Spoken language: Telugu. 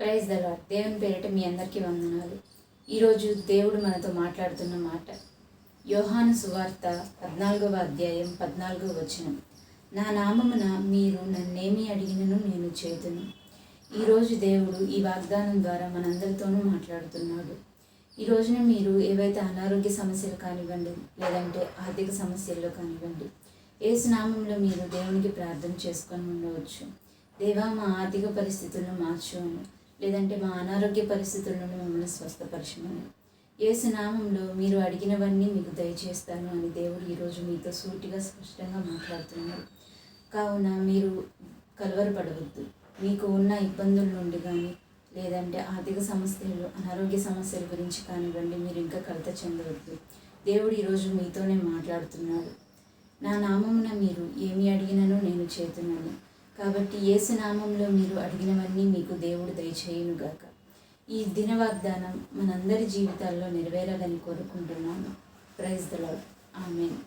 ప్రైజ్ ద లాడ్ దేవుని పేరిట మీ అందరికీ వందనాలు. ఈరోజు దేవుడు మనతో మాట్లాడుతున్న మాట యోహాను సువార్త పద్నాలుగవ అధ్యాయం పద్నాలుగవ వచనం. నా నామమున మీరు నన్నేమి అడిగినను నేను చేతును. ఈరోజు దేవుడు ఈ వాగ్దానం ద్వారా మనందరితోనూ మాట్లాడుతున్నాడు. ఈ రోజున మీరు ఏవైతే అనారోగ్య సమస్యలు కానివ్వండి లేదంటే ఆర్థిక సమస్యల్లో కానివ్వండి ఏ స్నామంలో మీరు దేవునికి ప్రార్థన చేసుకొని ఉండవచ్చు. దేవా మా ఆర్థిక పరిస్థితులను మార్చు లేదంటే మా అనారోగ్య పరిస్థితుల నుండి మమ్మల్ని స్వస్థపరచమని ఏసు నామంలో మీరు అడిగినవన్నీ మీకు దయచేస్తాను అని దేవుడు ఈరోజు మీతో సూటిగా స్పష్టంగా మాట్లాడుతున్నారు. కావున మీరు కలవరపడవద్దు. మీకు ఉన్న ఇబ్బందుల నుండి కానీ లేదంటే ఆర్థిక సమస్యలు అనారోగ్య సమస్యల గురించి కానివ్వండి మీరు ఇంకా కలత చెందవద్దు. దేవుడు ఈరోజు మీతోనే మాట్లాడుతున్నారు. నా నామమున మీరు ఏమి అడిగినను నేను చేతున్నాను. కాబట్టి యేసు నామంలో మీరు అడిగినవన్నీ మీకు దేవుడు దయచేయునుగాక. ఈ దిన వాగ్దానం మనందరి జీవితాల్లో నెరవేరాలని కోరుకుంటున్నాను ప్రైజ్ ద లాడ్ ఆమెన్.